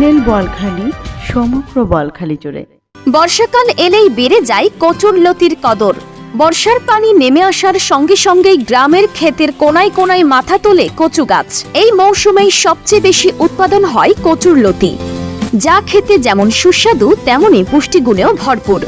Channel Balkhali, সমগ্র বলখালি জুড়ে। বর্ষাকাল এলেই বেড়ে যায় কচুর লতির কদর। বর্ষার পানি নেমে আসার সঙ্গে সঙ্গেই গ্রামের ক্ষেতের কোনায় কোনায় মাথা তোলে কচু গাছ। এই মৌসুমেই সবচেয়ে বেশি উৎপাদন হয় কচুর লতি। যা খেতে যেমন সুস্বাদু তেমনই পুষ্টিগুণেও ভরপুর।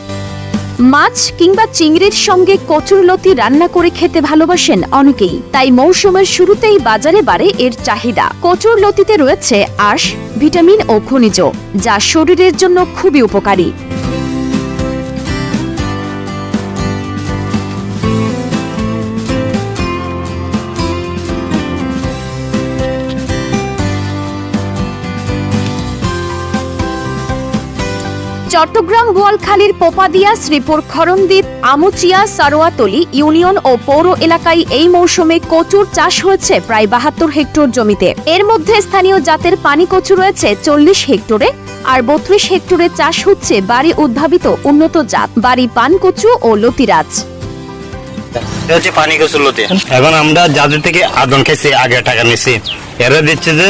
মাছ কিংবা চিংড়ির সঙ্গে কচুর লতি রান্না করে খেতে ভালোবাসেন অনেকেই। তাই মৌসুমের শুরুতেই বাজারে বাড়ে এর চাহিদা। কচুর লতিতে রয়েছে আঁশ, ভিটামিন ও খনিজ, যা শরীরের জন্য খুবই উপকারী। চট্টগ্রাম বোয়ালখালীর পোপাদিয়া শ্রীপুর খরণদ্বীপ আমুচিয়া সারোয়াতলি ইউনিয়ন ও পৌর এলাকায় এই মৌসুমে কচুর চাষ হয়েছে প্রায় বাহাত্তর হেক্টর জমিতে। এর মধ্যে স্থানীয় জাতের পানি কচু রয়েছে চল্লিশ হেক্টরে আর বত্রিশ হেক্টরে চাষ হচ্ছে বাড়ি উদ্ভাবিত উন্নত জাত বাড়ি পান কচু ও লতিরাজ। হচ্ছে পানি কসুলতে এখন আমরা যাদের থেকে আদন খেয়েছি আগে টাকা নিছি এরা দিচ্ছে যে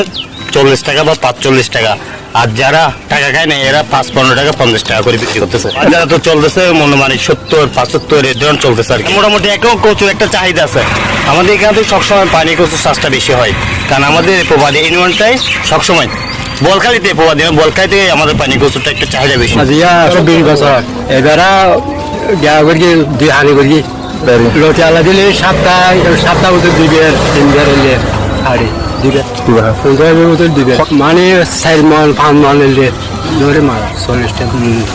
চল্লিশ টাকা বা পাঁচচল্লিশ টাকা। আর যারা টাকা খায় না এরা পাঁচ পনেরো টাকা পঞ্চাশ টাকা করে বিক্রি করতেছে। আর যারা তো চলতেছে মনে মানে সত্তর পঁচাত্তর এর ধরনের চলতেছে আর কি। মোটামুটি একও কচুর একটা চাহিদা আছে। আমাদের এখান থেকে সবসময় পানি কচুর চাষটা বেশি হয়। কারণ আমাদের প্রবাদী ইউনিয়নটাই সবসময় বলখালিতে প্রবাদী বলখালিতে আমাদের পানি কচুরটা একটা চাহিদা বেশি। বছর এবারা দুই হানি করি। লটি আলা দিলে সপ্তাহ সপ্তাহ মতো দিবে তিন বের এলে হাড়ি। দিবে পঞ্চাশ মতো দিবে মানে চার পাঁচ ধরে মার চল্লিশ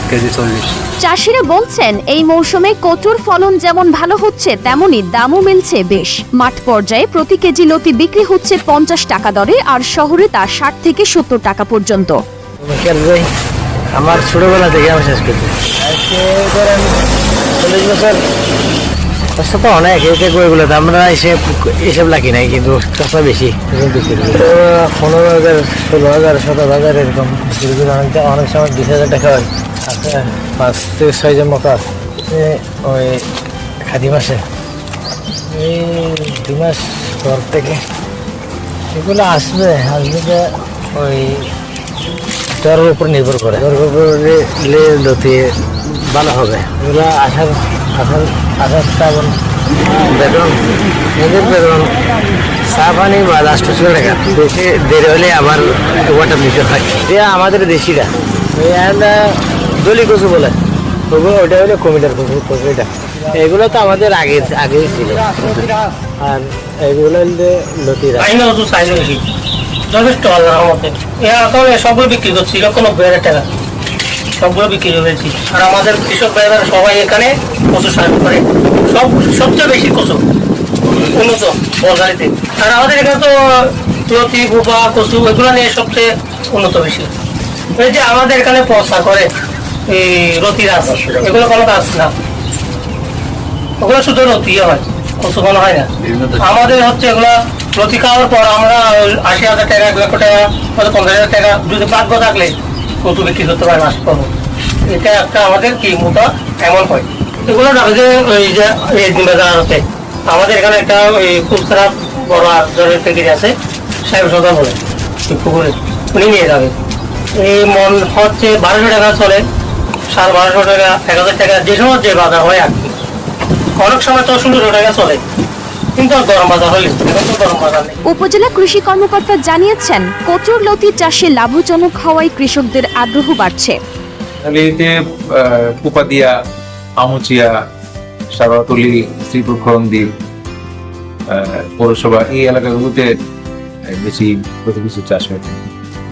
কেজি চল্লিশ চাষিরা বলছেন এই মৌসুমে কচুর ফলন যেমন ভালো হচ্ছে তেমনি দামও মিলছে বেশ মাঠ পর্যায়ে প্রতি কেজি লতি বিক্রি হচ্ছে পঞ্চাশ টাকা দরে আর শহরে তা ষাট থেকে সত্তর টাকা পর্যন্ত আমার ছোটবেলা থেকে আমি শেষ করছি। চল্লিশ বছর কষ্ট তো অনেক এতে এগুলো আমরা হিসেব হিসেব লাগি নাই কিন্তু কষ্ট বেশি। পনেরো হাজার ষোলো হাজার সতেরো হাজার এরকম। অনেক অনেক সময় বিশ হাজার টাকা হয়। আছে পাঁচ থেকে ছয় জন মতো আছে। ওই খাদি মাসে। এই দুই মাস পর থেকে এগুলো আসবে আসবে যে ওই দরের উপর নির্ভর করে। দরের উপরে ভালো হবে। এগুলো আসার আসার আসার শ্রাবণ বেতন নিজের বেতন চা পানি বা ছিল টাকা বেশি দেরি হলে আবার ওয়াটার নিতে হয়। যে আমাদের দেশিরা। একটা দলি কচু বলে। ওগুলো ওইটা হলো কমিটার কচু কচু এটা এগুলো তো আমাদের আগে আগেই ছিল। আর এগুলো হলে লতিরা। যথেষ্ট আল্লাহর রহমতে। এখন সবগুলো বিক্রি করছি লক্ষ নব্বই হাজার টাকা। সবগুলো বিক্রি হয়েছি। আর আমাদের কৃষক ভাইরা সবাই এখানে কচু সাহায্য করে। সব সবচেয়ে বেশি কচু। উন্নত বলগাড়িতে আর আমাদের এখানে তো তুলসী গোপা কচু, এগুলো নিয়ে সবচেয়ে উন্নত বেশি। এই যে আমাদের এখানে পচা করে, এই রতি রাস এগুলো কোনো কাজ না। ওগুলো শুধু রতি হয়, কচু কোনো হয় না। আমাদের হচ্ছে এগুলো প্রতি খাওয়ার পর আমরা আশি হাজার টাকা, এক লক্ষ টাকা পঞ্চাশ হাজার টাকা যদি ভাগ্য থাকলে কচু বিক্রি করতে পারে মাস পাবো এটা একটা আমাদের কি মোটা এমন হয়। এগুলো রাখে যে ওই যে এই বাজার আছে। আমাদের এখানে একটা ওই খুচরা বড় আদরের প্যাকেজ আছে, সাহেব সদা বলে পুকুরে। উনি নিয়ে যাবে। এই মন হচ্ছে বারোশো টাকা চলে, সাড়ে বারোশো টাকা, এক হাজার টাকা, যে সময় যে বাজার হয় আর কি। অনেক সময় তো ষোলোশো টাকা চলে। উপজেলা কৃষি কর্মকর্তা জানিয়েছেন কচুর লতি চাষে লাভজনক হওয়ায় কৃষকদের আগ্রহ বাড়ছে। এতে কুপাদিয়া আমুচিয়া সারাতলি শ্রীপুর খরন্দীপ পৌরসভা এই এলাকাগুলোতে বেশি কিছু চাষ হয়ে।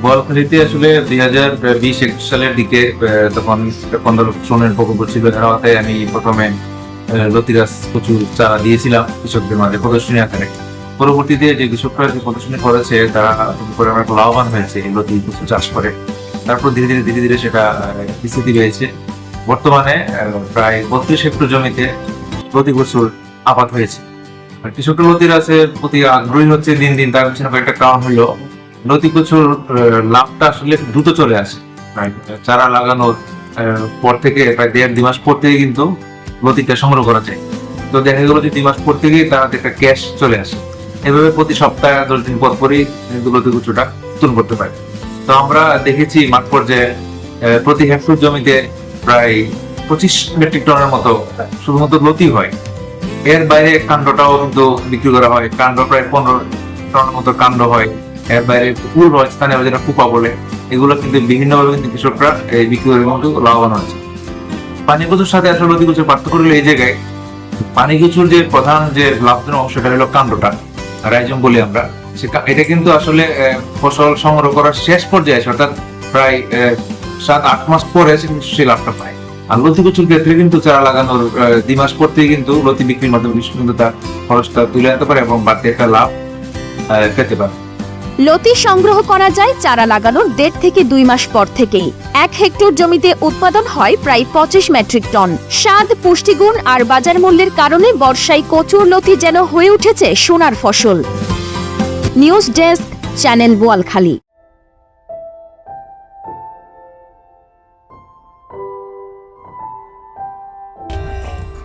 বোয়ালখালীতে আসলে দুই হাজার বিশ একুশ সালের দিকে আহ, তখন পনেরো শ্রমের প্রকল্প ছিল। আমি প্রথমে আহ, লতিরাজ প্রচুর চারা দিয়েছিলাম কৃষকদের মাঝে প্রদর্শনী আকারে পরবর্তীতে যে কৃষকরা যে প্রদর্শনী করেছে তারা করে একটু লাভবান হয়েছে এই লতি প্রচুর চাষ করে। তারপর ধীরে ধীরে ধীরে ধীরে সেটা বিস্তৃতি রয়েছে বর্তমানে প্রায় বত্রিশ হেক্টর জমিতে প্রতি বছর আবাদ হয়েছে। কৃষকের লতির আছে প্রতি আগ্রহী হচ্ছে দিন দিন তার পিছনে কয়েকটা কারণ হলো লতি প্রচুর লাভটা আসলে দ্রুত চলে আসে। চারা লাগানোর পর থেকে প্রায় দেড় দুই মাস পর থেকে কিন্তু লতিটা সংগ্রহ করা যায়। তো দেখা গেলো যে দুই মাস পর থেকেই তার একটা ক্যাশ চলে আসে। এভাবে প্রতি সপ্তাহে দশ দিন পর পরই লতি কুচুটা তুন করতে পারে। তো আমরা দেখেছি মাঠ পর্যায়ে প্রতি হেক্টর জমিতে প্রায় পঁচিশ মেট্রিক টনের মতো শুধুমাত্র লতি হয়। এর বাইরে কাণ্ডটাও কিন্তু বিক্রি করা হয়। কাণ্ড প্রায় পনেরো টনের মতো কাণ্ড হয়। এর বাইরে ফুল হয়, স্থানীয় যেটা কুপা বলে। এগুলো কিন্তু বিভিন্নভাবে কিন্তু কৃষকরা এই বিক্রি করে কিন্তু লাভবান হচ্ছে পানি কচুর সাথে আসলে লতি কচুর পার্থক্য হলো এই জায়গায়। পানি কচুর যে প্রধান যে লাভজনক অংশটা হলো কাণ্ডটা, রাইজম বলি আমরা। এটা কিন্তু আসলে ফসল সংগ্রহ করার শেষ পর্যায়ে এসে অর্থাৎ প্রায় সাত, আট মাস পরে সে লাভটা পায়। আর লতি কচুর ক্ষেত্রে কিন্তু চারা লাগানোর দুই মাস পর থেকে কিন্তু লতি বিক্রির মাধ্যমে কিন্তু তার খরচটা তুলে আনতে পারে এবং বাড়তি একটা লাভ পেতে পারে। লতি সংগ্রহ করা যায় চারা লাগানোর দেড় থেকে দুই মাস পর থেকেই। এক হেক্টর জমিতে উৎপাদন হয় প্রায় পঁচিশ মেট্রিক টন। স্বাদ, পুষ্টিগুণ আর বাজার মূল্যের কারণে বর্ষায় কচুর লতি যেন হয়ে উঠেছে সোনার ফসল। News desk, channel Boalkhali.